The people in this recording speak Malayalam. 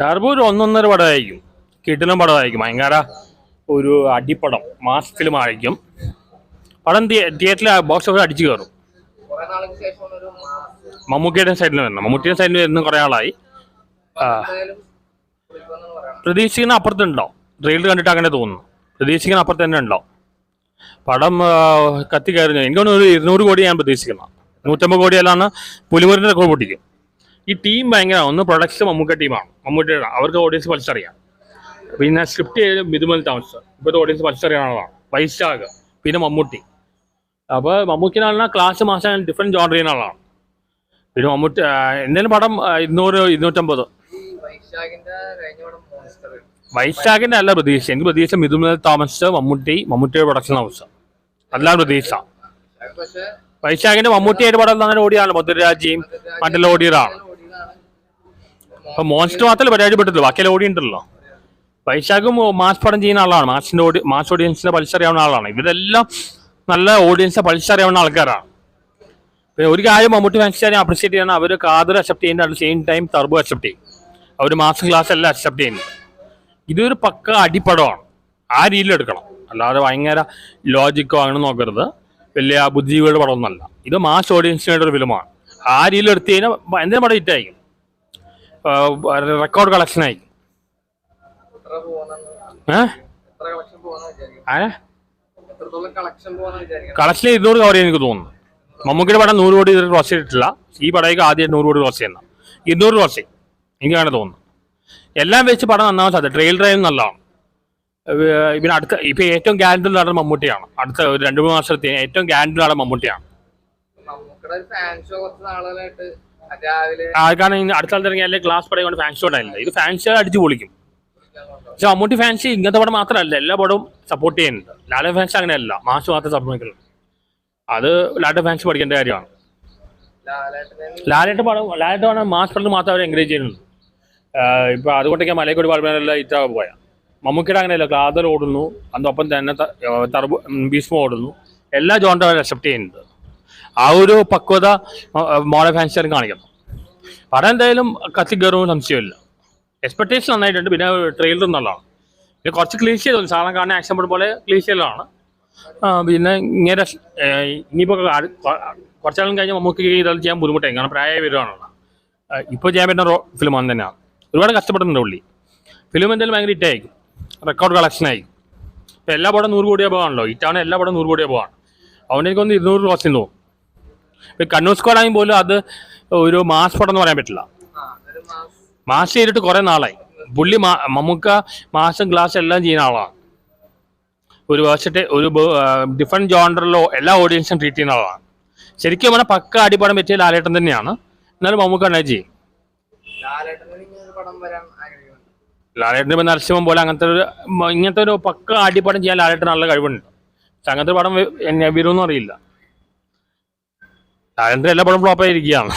ടർബോ ഒരു ഒന്നൊന്നര പടമായിരിക്കും. കിട്ടുന്ന പടമായിരിക്കും. ഭയങ്കര ഒരു അടിപ്പടം മാസ് ഫിലിം പടം തിയേറ്ററിൽ ബോക്സ് ഓഫീസ് അടിച്ചു കയറും. മാസ് സൈഡിൽ വരണം മമ്മൂട്ടിയുടെ സൈഡിൽ വരുന്ന കുറേ ആളായി. പ്രതീക്ഷിക്കുന്ന അപ്പുറത്തുണ്ടോ? ട്രെയിലർ കണ്ടിട്ട് അങ്ങനെ തോന്നുന്നു. പ്രതീക്ഷിക്കുന്ന അപ്പുറത്ത് തന്നെ ഉണ്ടോ? പടം കത്തി കയറുന്നു എനിക്ക് തോന്നുന്നു ഒരു ഇരുന്നൂറ് കോടി ഞാൻ പ്രതീക്ഷിക്കുന്നത് നൂറ്റമ്പത് കോടിയല്ലാണ് പുലിമുറിന്റെ റെക്കോർഡ് പൊട്ടിക്കും. ഈ ടീം ഭയങ്കര ഒന്ന് പ്രൊഡക്ഷൻ മമ്മൂക്ക ടീമാണ് മമ്മൂട്ടിയുടെ അവർക്ക് ഓഡിയൻസ് പലിച്ചറിയാം പിന്നെ സ്ക്രിപ്റ്റ് ചെയ്ത് മിതുമൽ താമസ്. ഇപ്പോഴത്തെ ഓഡിയൻസ് പലിച്ചറിയാനുള്ളതാണ് വൈശാഖ് പിന്നെ മമ്മൂട്ടി. അപ്പോൾ മമ്മൂക്കിനാണ് ക്ലാസ് മാസം ഡിഫറെന്റ് ജോൺ ചെയ്യുന്ന ആളാണ്. പിന്നെ മമ്മൂട്ടി എന്തെങ്കിലും പടം ഇരുന്നൂറ് ഇരുന്നൂറ്റമ്പത്. വൈശാഖിന്റെ അല്ല പ്രതീക്ഷ. എനിക്ക് പ്രതീക്ഷ മിഥുമൽ തോമസ് മമ്മൂട്ടി മമ്മൂട്ടിയുടെ പ്രൊഡക്ഷൻ ഹൗസ് അല്ലാതെ പ്രതീക്ഷ. വൈശാഖിന്റെ മമ്മൂട്ടിയായിട്ട് പടം അങ്ങനെ ഓടിയാണ് മധുരരാജയും മറ്റെല്ലാം ഓടിയതാണ്. അപ്പൊ മോൺസ്റ്റർ മാത്രമല്ല പരാജയപ്പെട്ടില്ല ബാക്കിയെല്ലാം ഓടിയുണ്ടല്ലോ വൈശാഖും മാസ് പടം ചെയ്യുന്ന ആളാണ്. മാസിന്റെ ഓഡി മാസ് ഓഡിയൻസിനെ പലിച്ചറിയാവുന്ന ആളാണ്. ഇവരെല്ലാം നല്ല ഓഡിയൻസിനെ പലിച്ചറിയാവുന്ന ആൾക്കാരാണ്. പിന്നെ ഒരു കാര്യം മമ്മൂട്ടി ഫാൻസിനെ അപ്രിഷിയേറ്റ് ചെയ്യണം അവർ കാതർ അക്സെപ്റ്റ് ചെയ്യുന്ന at same time Turbo accept ചെയ്യും. അവർ മാസം ക്ലാസ് എല്ലാം അക്സെപ്റ്റ് ചെയ്യുന്നുണ്ട്. ഇതൊരു പക്ക അടിപ്പടമാണ് ആ രീതിയിൽ എടുക്കണം. അല്ലാതെ ഭയങ്കര ലോജിക്കോ അങ്ങനെ നോക്കരുത്. വലിയ ബുദ്ധിജീവികളുടെ പടമൊന്നുമല്ല. ഇത് മാസ് ഓഡിയൻസിനായിട്ടൊരു ഫിലിമാണ് ആ രീതിയിൽ എടുത്തു കഴിഞ്ഞാൽ എന്തിനും പടം ഹിറ്റായിരിക്കും റെക്കോർഡ് കളക്ഷനായി കളക്ഷൻ ഇരുന്നൂറ് കവർ ചെയ്യാൻ എനിക്ക് തോന്നുന്നു. മമ്മൂക്കിയുടെ പടം നൂറ് കോടി ഇതുവരെ ക്രോസ് ചെയ്തിട്ടില്ല. ഈ പടയ്ക്ക് ആദ്യം നൂറ് കോടി ക്രോസ് ചെയ്യുന്ന. ഇരുന്നൂറ് ക്രോസ് ചെയ്യും. എനിക്ക് അങ്ങനെ തോന്നുന്നു. എല്ലാം വെച്ച് പടം നന്നാവാൻ സാധ്യത. ട്രെയിൽ ഡ്രൈവ് നല്ലതാണ്. പിന്നെ അടുത്ത ഇപ്പൊ ഏറ്റവും ഗ്യാരണ്ടി നടന്ന മമ്മൂട്ടിയാണ്. അടുത്ത ഒരു രണ്ട് മൂന്ന് വർഷത്തെ ഏറ്റവും ഗ്യാരണ്ടി നടന്ന മമ്മൂട്ടിയാണ്. ആർക്കാണ് അടുത്ത സ്ഥലത്ത് ഇറങ്ങിയാലേ ക്ലാസ് പടം കൊണ്ട് ഫാൻസ് ഉണ്ടായില്ല ഇത് ഫാൻസ് അടിച്ചു പൊളിക്കും. പക്ഷെ മമ്മൂട്ടി ഫാൻസ് ഇങ്ങനത്തെ പടം മാത്രമല്ല എല്ലാ പടവും സപ്പോർട്ട് ചെയ്യുന്നുണ്ട്. ലാല ഫാൻസ് അങ്ങനെയല്ല മാസ് മാത്രം സപ്പോർട്ട് അത് ലാല ഫാൻസ് പഠിക്കേണ്ട കാര്യമാണ്. ലാലേട്ട് പടം ലാലേട്ട് പടം മാസ് പടം മാത്രം അവർ എൻകറേജ് ചെയ്യുന്നുണ്ട്. ഇപ്പൊ അതുകൊണ്ടൊക്കെ മലയക്കോട് പാടുമ്പോഴെല്ലാം ഇത്ര പോയ. മമ്മൂക്കിയുടെ അങ്ങനെയല്ല ക്ലാദർ ഓടുന്നു അതോടൊപ്പം തന്നെ ഭീഷ്മ ഓടുന്നു. എല്ലാ ജോണ്ടും അവർ അക്സെപ്റ്റ് ചെയ്യുന്നുണ്ട്. ആ ഒരു പക്വത മോഡൽ ഫാൻസുകാരും കാണിക്കണം പടം എന്തായാലും കത്തിക്കയറും സംശയമില്ല. എക്സ്പെക്ടേഷൻ നന്നായിട്ടുണ്ട് പിന്നെ ട്രെയിലർ നല്ലതാണ്. പിന്നെ കുറച്ച് ക്ലീഷ് തോന്നുന്നു. സാധാരണ കാണുന്ന ആക്ഷൻ പടം പോലെ ക്ലീഷ് ചെയ്തതാണ് പിന്നെ ഇങ്ങനെ ഇനിയിപ്പോൾ കുറച്ചാളും കഴിഞ്ഞ് നമുക്ക് ഇതെല്ലാം ചെയ്യാൻ ബുദ്ധിമുട്ടായി. കാരണം പ്രായ വരുവാണല്ലോ. ഇപ്പോൾ ചെയ്യാൻ പറ്റുന്ന റോ അന്ന് തന്നെയാണ് ഒരുപാട് കഷ്ടപ്പെടുന്നുണ്ട് പുള്ളി. ഫിലിം എന്തായാലും ഭയങ്കര ഹിറ്റായിരിക്കും റെക്കോർഡ് കളക്ഷൻ ആയിരിക്കും. ഇപ്പം എല്ലാ പടം നൂറ് കോടിയാണ് പോകാണല്ലോ. ഹിറ്റാണ് എല്ലാ പടം നൂറ് കോടിയാണ് പോകാണ്. അതുകൊണ്ട് എനിക്കൊന്ന് ഇരുന്നൂറ് ക്രോസിന് തോന്നും കണ്ണൂർ സ്ക്വാഡ് ആണെങ്കിൽ പോലും അത് ഒരു മാസ് പടം എന്ന് പറയാൻ പറ്റില്ല. മാസ്. ചെയ്തിട്ട് കുറെ നാളായി. പുള്ളി മമ്മൂക്ക മാസം ഗ്ലാസ് എല്ലാം ചെയ്യുന്ന ആളാണ്. ഒരു വേഴ്സറ്റ് ഒരു ഡിഫറെന്റ് ജോണ്ടറിലോ എല്ലാ ഓഡിയൻസും ട്രീറ്റ് ചെയ്യുന്ന ആളാണ്. ശരിക്കും പറഞ്ഞാൽ പക്ക അടിപടം പറ്റിയ ലാലേട്ടൻ തന്നെയാണ്. എന്നാലും മമ്മൂക്ക ഉണ്ടായി ചെയ്യും. ലാലേട്ടന് ഒരു പടം വരാൻ ആഗ്രഹിക്കുന്നുണ്ട് ലാലേട്ടൻ ഇപ്പം നരസിംഹം പോലെ അങ്ങനത്തെ ഒരു ഇങ്ങനത്തെ ഒരു പക്ക അടിപടം ചെയ്യാൻ ലാലേട്ടൻ നല്ല കഴിവുണ്ട്. പക്ഷെ അങ്ങനത്തെ പടം വരുമെന്നറിയില്ല എന്നെ വരുമെന്നും അറിയില്ല. ലാലേട്ടൻ എല്ലാ പടം ഫ്ലോപ്പായിരിക്കുകയാണ്